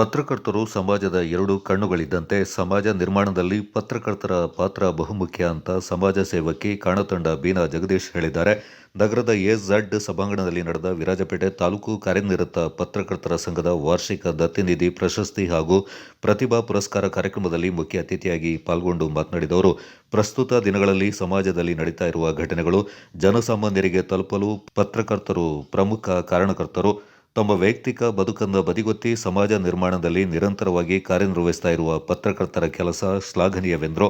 ಪತ್ರಕರ್ತರು ಸಮಾಜದ ಎರಡು ಕಣ್ಣುಗಳಿದ್ದಂತೆ ಸಮಾಜ ನಿರ್ಮಾಣದಲ್ಲಿ ಪತ್ರಕರ್ತರ ಪಾತ್ರ ಬಹುಮುಖ್ಯ ಅಂತ ಸಮಾಜ ಸೇವಕಿ ಕಾಣತಂಡ ಬೀನಾ ಜಗದೀಶ್ ಹೇಳಿದ್ದಾರೆ. ನಗರದ ಎಝಡ್ ಸಭಾಂಗಣದಲ್ಲಿ ನಡೆದ ವಿರಾಜಪೇಟೆ ತಾಲೂಕು ಕಾರ್ಯನಿರತ ಪತ್ರಕರ್ತರ ಸಂಘದ ವಾರ್ಷಿಕ ದತ್ತಿನಿಧಿ ಪ್ರಶಸ್ತಿ ಹಾಗೂ ಪ್ರತಿಭಾ ಪುರಸ್ಕಾರ ಕಾರ್ಯಕ್ರಮದಲ್ಲಿ ಮುಖ್ಯ ಅತಿಥಿಯಾಗಿ ಪಾಲ್ಗೊಂಡು ಮಾತನಾಡಿದವರು. ಪ್ರಸ್ತುತ ದಿನಗಳಲ್ಲಿ ಸಮಾಜದಲ್ಲಿ ನಡೀತಾ ಇರುವ ಘಟನೆಗಳು ಜನಸಾಮಾನ್ಯರಿಗೆ ತಲುಪಲು ಪತ್ರಕರ್ತರು ಪ್ರಮುಖ ಕಾರಣಕರ್ತರು. ತಮ್ಮ ವೈಯಕ್ತಿಕ ಬದುಕನ್ನು ಬದಿಗೊತ್ತಿ ಸಮಾಜ ನಿರ್ಮಾಣದಲ್ಲಿ ನಿರಂತರವಾಗಿ ಕಾರ್ಯನಿರ್ವಹಿಸ್ತಾ ಇರುವ ಪತ್ರಕರ್ತರ ಕೆಲಸ ಶ್ಲಾಘನೀಯವೆಂದರು.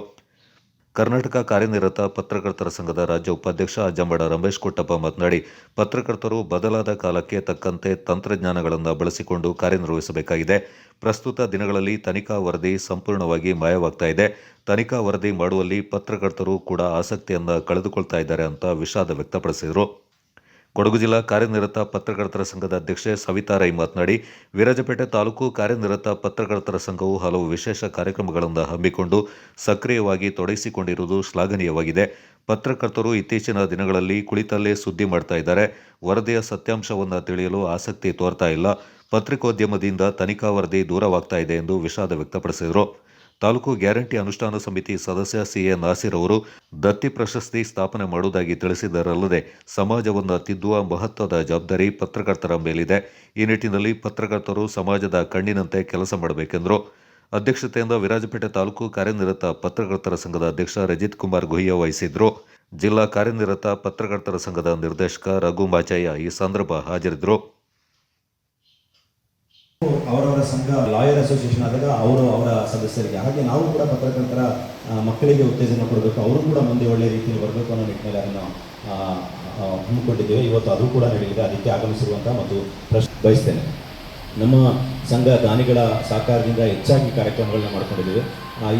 ಕರ್ನಾಟಕ ಕಾರ್ಯನಿರತ ಪತ್ರಕರ್ತರ ಸಂಘದ ರಾಜ್ಯ ಉಪಾಧ್ಯಕ್ಷ ಅಜ್ಜಂಬಡ ರಮೇಶ್ ಕೊಟ್ಟಪ್ಪ ಮಾತನಾಡಿ, ಪತ್ರಕರ್ತರು ಬದಲಾದ ಕಾಲಕ್ಕೆ ತಕ್ಕಂತೆ ತಂತ್ರಜ್ಞಾನಗಳನ್ನು ಬಳಸಿಕೊಂಡು ಕಾರ್ಯನಿರ್ವಹಿಸಬೇಕಾಗಿದೆ. ಪ್ರಸ್ತುತ ದಿನಗಳಲ್ಲಿ ತನಿಖಾ ವರದಿ ಸಂಪೂರ್ಣವಾಗಿ ಮಾಯವಾಗ್ತಾ ಇದೆ. ತನಿಖಾ ವರದಿ ಮಾಡುವಲ್ಲಿ ಪತ್ರಕರ್ತರು ಕೂಡ ಆಸಕ್ತಿಯನ್ನು ಕಳೆದುಕೊಳ್ತಾ ಇದ್ದಾರೆ ಅಂತ ವಿಷಾದ ವ್ಯಕ್ತಪಡಿಸಿದರು. ಕೊಡಗು ಜಿಲ್ಲಾ ಕಾರ್ಯನಿರತ ಪತ್ರಕರ್ತರ ಸಂಘದ ಅಧ್ಯಕ್ಷೆ ಸವಿತಾ ರೈ ಮಾತನಾಡಿ, ವಿರಾಜಪೇಟೆ ತಾಲೂಕು ಕಾರ್ಯನಿರತ ಪತ್ರಕರ್ತರ ಸಂಘವು ಹಲವು ವಿಶೇಷ ಕಾರ್ಯಕ್ರಮಗಳನ್ನು ಹಮ್ಮಿಕೊಂಡು ಸಕ್ರಿಯವಾಗಿ ತೊಡಗಿಸಿಕೊಂಡಿರುವುದು ಶ್ಲಾಘನೀಯವಾಗಿದೆ. ಪತ್ರಕರ್ತರು ಇತ್ತೀಚಿನ ದಿನಗಳಲ್ಲಿ ಕುಳಿತಲ್ಲೇ ಸುದ್ದಿ ಮಾಡ್ತಾ ಇದ್ದಾರೆ. ವರದಿಯ ಸತ್ಯಾಂಶವನ್ನು ತಿಳಿಯಲು ಆಸಕ್ತಿ ತೋರ್ತಾ ಇಲ್ಲ. ಪತ್ರಿಕೋದ್ಯಮದಿಂದ ತನಿಖಾ ವರದಿ ದೂರವಾಗ್ತಾ ಇದೆ ಎಂದು ವಿಷಾದ ವ್ಯಕ್ತಪಡಿಸಿದರು. ತಾಲೂಕು ಗ್ಯಾರಂಟಿ ಅನುಷ್ಠಾನ ಸಮಿತಿ ಸದಸ್ಯ ಸಿಎ ನಾಸಿರ್ ಅವರು ದತ್ತಿ ಪ್ರಶಸ್ತಿ ಸ್ಥಾಪನೆ ಮಾಡುವುದಾಗಿ ತಿಳಿಸಿದರಲ್ಲದೆ ಸಮಾಜವನ್ನು ತಿದ್ದುವ ಮಹತ್ವದ ಜವಾಬ್ದಾರಿ ಪತ್ರಕರ್ತರ ಮೇಲಿದೆ. ಈ ನಿಟ್ಟಿನಲ್ಲಿ ಪತ್ರಕರ್ತರು ಸಮಾಜದ ಕಣ್ಣಿನಂತೆ ಕೆಲಸ ಮಾಡಬೇಕೆಂದರು. ಅಧ್ಯಕ್ಷತೆಯಿಂದ ವಿರಾಜಪೇಟೆ ತಾಲೂಕು ಕಾರ್ಯನಿರತ ಪತ್ರಕರ್ತರ ಸಂಘದ ಅಧ್ಯಕ್ಷ ರಜಿತ್ ಕುಮಾರ್ ಗುಹ್ಯ ವಹಿಸಿದ್ರು. ಜಿಲ್ಲಾ ಕಾರ್ಯನಿರತ ಪತ್ರಕರ್ತರ ಸಂಘದ ನಿರ್ದೇಶಕ ರಘು ಮಾಚಯ್ಯ ಈ ಸಂದರ್ಭ ಹಾಜರಿದ್ದರು. ಅವರವರ ಸಂಘ ಲಾಯರ್ ಅಸೋಸಿಯೇಷನ್ ಆದಾಗ ಅವರು ಅವರ ಸದಸ್ಯರಿಗೆ ಹಾಗೆ ನಾವು ಕೂಡ ಪತ್ರಕರ್ತರ ಮಕ್ಕಳಿಗೆ ಉತ್ತೇಜನ ಕೊಡಬೇಕು ಅವರು ಕೂಡ ಮುಂದೆ ಒಳ್ಳೆ ರೀತಿಯಲ್ಲಿ ಬರಬೇಕು ಅನ್ನೋ ನಿಟ್ಟಿನಲ್ಲಿ ಅದನ್ನು ಹಮ್ಮಿಕೊಂಡಿದ್ದೇವೆ. ಇವತ್ತು ಅದು ಕೂಡ ನಡೆಯಲಿದೆ. ಅದಕ್ಕೆ ಆಗಮಿಸಿರುವಂಥ ಮತ್ತು ಪ್ರಶ್ನೆ ಬಯಸ್ತೇನೆ. ನಮ್ಮ ಸಂಘ ದಾನಿಗಳ ಸಹಕಾರದಿಂದ ಹೆಚ್ಚಾಗಿ ಕಾರ್ಯಕ್ರಮಗಳನ್ನ ಮಾಡಿಕೊಂಡಿದ್ದೇವೆ.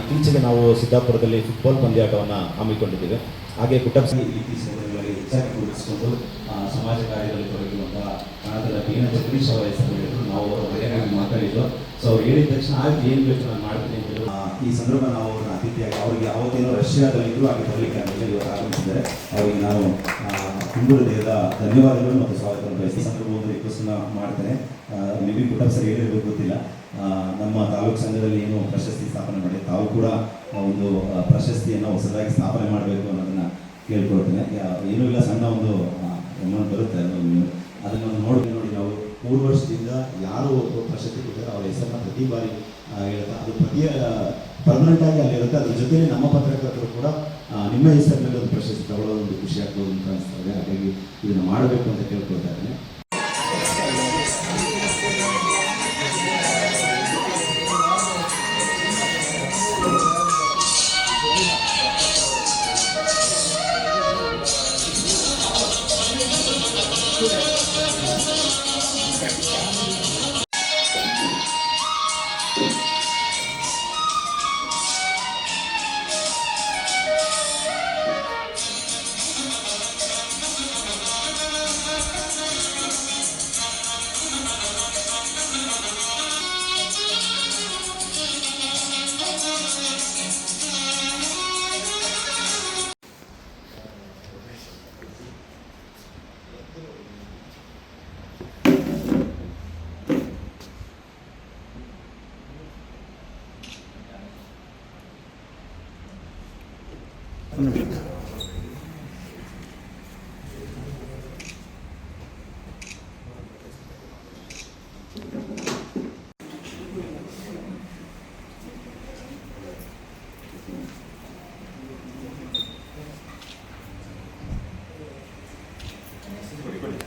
ಇತ್ತೀಚೆಗೆ ನಾವು ಸಿದ್ದಾಪುರದಲ್ಲಿ ಫುಟ್ಬಾಲ್ ಪಂದ್ಯಾಟವನ್ನು ಹಮ್ಮಿಕೊಂಡಿದ್ದೇವೆ. ಹಾಗೆ ಕುಟುಂಬ ಇತ್ತೀಚೆಗೆ ಹೆಚ್ಚಾಗಿ ಗುರುತಿಸಿಕೊಂಡು ಆ, ಸಮಾಜ ಕಾರ್ಯದಲ್ಲಿ ತೊಡಗಿರುವಂತಹ ಕನ್ನಡದ ಬೀನ ಜಗದೀಶ್ ಅವರ ಹೆಸರು ನಾವು ಅವರ ಬಗ್ಗೆ ಮಾತಾಡಿದ್ದು ಸೊ ಅವ್ರು ಹೇಳಿದ ತಕ್ಷಣ ಆಯ್ತು ಏನು ಬೇಕು ನಾನು ಮಾಡ್ತೀನಿ ಅಂತ ಹೇಳಿ, ಈ ಸಂದರ್ಭ ನಾವು ಅವ್ರನ್ನ ಅತಿಥಿಯಾಗಿ ಅವರಿಗೆ ಅವತ್ತೇನೋ ರಷ್ಯಾದಲ್ಲಿದ್ದರೂ ಹಾಗೆ ಬರಲಿಕ್ಕೆ ಅಂತ ಹೇಳಿ ಇವರು ಆಗಮಿಸಿದ್ದಾರೆ. ಅವರಿಗೆ ನಾನು ದೇಹದ ಧನ್ಯವಾದಗಳು ಮತ್ತು ಸ್ವಾಗತ ಬಯಸಿ ಸಂದರ್ಭವನ್ನು ರಿಕ್ವೆಸ್ಟ್ನ ಮಾಡ್ತೇನೆ. ಮೇ ಬಿ ಪುಟಪ್ ಸರ್ ಹೇಳಿರ್ಬೇಕು ಗೊತ್ತಿಲ್ಲ. ನಮ್ಮ ತಾಲೂಕು ಸಂಘದಲ್ಲಿ ಏನು ಪ್ರಶಸ್ತಿ ಸ್ಥಾಪನೆ ಮಾಡಿ ತಾವು ಕೂಡ ಒಂದು ಪ್ರಶಸ್ತಿಯನ್ನು ಹೊಸದಾಗಿ ಸ್ಥಾಪನೆ ಮಾಡಬೇಕು ಅನ್ನೋದನ್ನ ಕೇಳ್ಕೊಳ್ತೇನೆ. ಏನೂ ಇಲ್ಲ ಸಣ್ಣ ಒಂದು ಅಮೌಂಟ್ ಬರುತ್ತೆ ನೀವು ಅದನ್ನು ನೋಡಿ ನೋಡಿ ನಾವು. ಮೂರು ವರ್ಷದಿಂದ ಯಾರು ಒಬ್ಬ ಪ್ರಶಸ್ತಿ ಕೊಡ್ತಾರೆ ಅವರ ಹೆಸರನ್ನ ಪ್ರತಿ ಬಾರಿ ಇರುತ್ತೆ ಅದು ಪ್ರತಿ ಪರ್ಮನೆಂಟ್ ಆಗಿ ಅಲ್ಲಿರುತ್ತೆ ಅದ್ರ ಜೊತೆಲಿ ನಮ್ಮ ಪತ್ರಕರ್ತರು ಕೂಡ ನಿಮ್ಮ ಹೆಸರಿನಲ್ಲಿ ಒಂದು ಪ್ರಶಸ್ತಿ ತಗೊಳ್ಳೋದು ಒಂದು ಖುಷಿ ಆಗ್ಬೋದು ಅಂತ ಅನಿಸ್ತದೆ ಹಾಗಾಗಿ ಇದನ್ನು ಮಾಡಬೇಕು ಅಂತ ಕೇಳ್ಕೊಳ್ತಾ ಇದ್ದೇನೆ.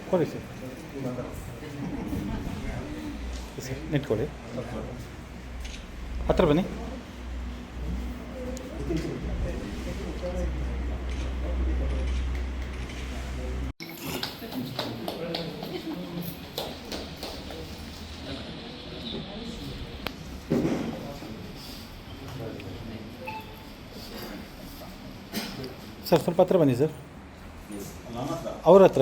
ಕೊಡಿ ಸರ್ ಸರ್ ನಿಂತ್ಕೊಳ್ಳಿ ಹತ್ರ ಬನ್ನಿ ಸರ್ ಸ್ವಲ್ಪ ಹತ್ರ ಬನ್ನಿ ಸರ್. ಅವ್ರ ಹತ್ರ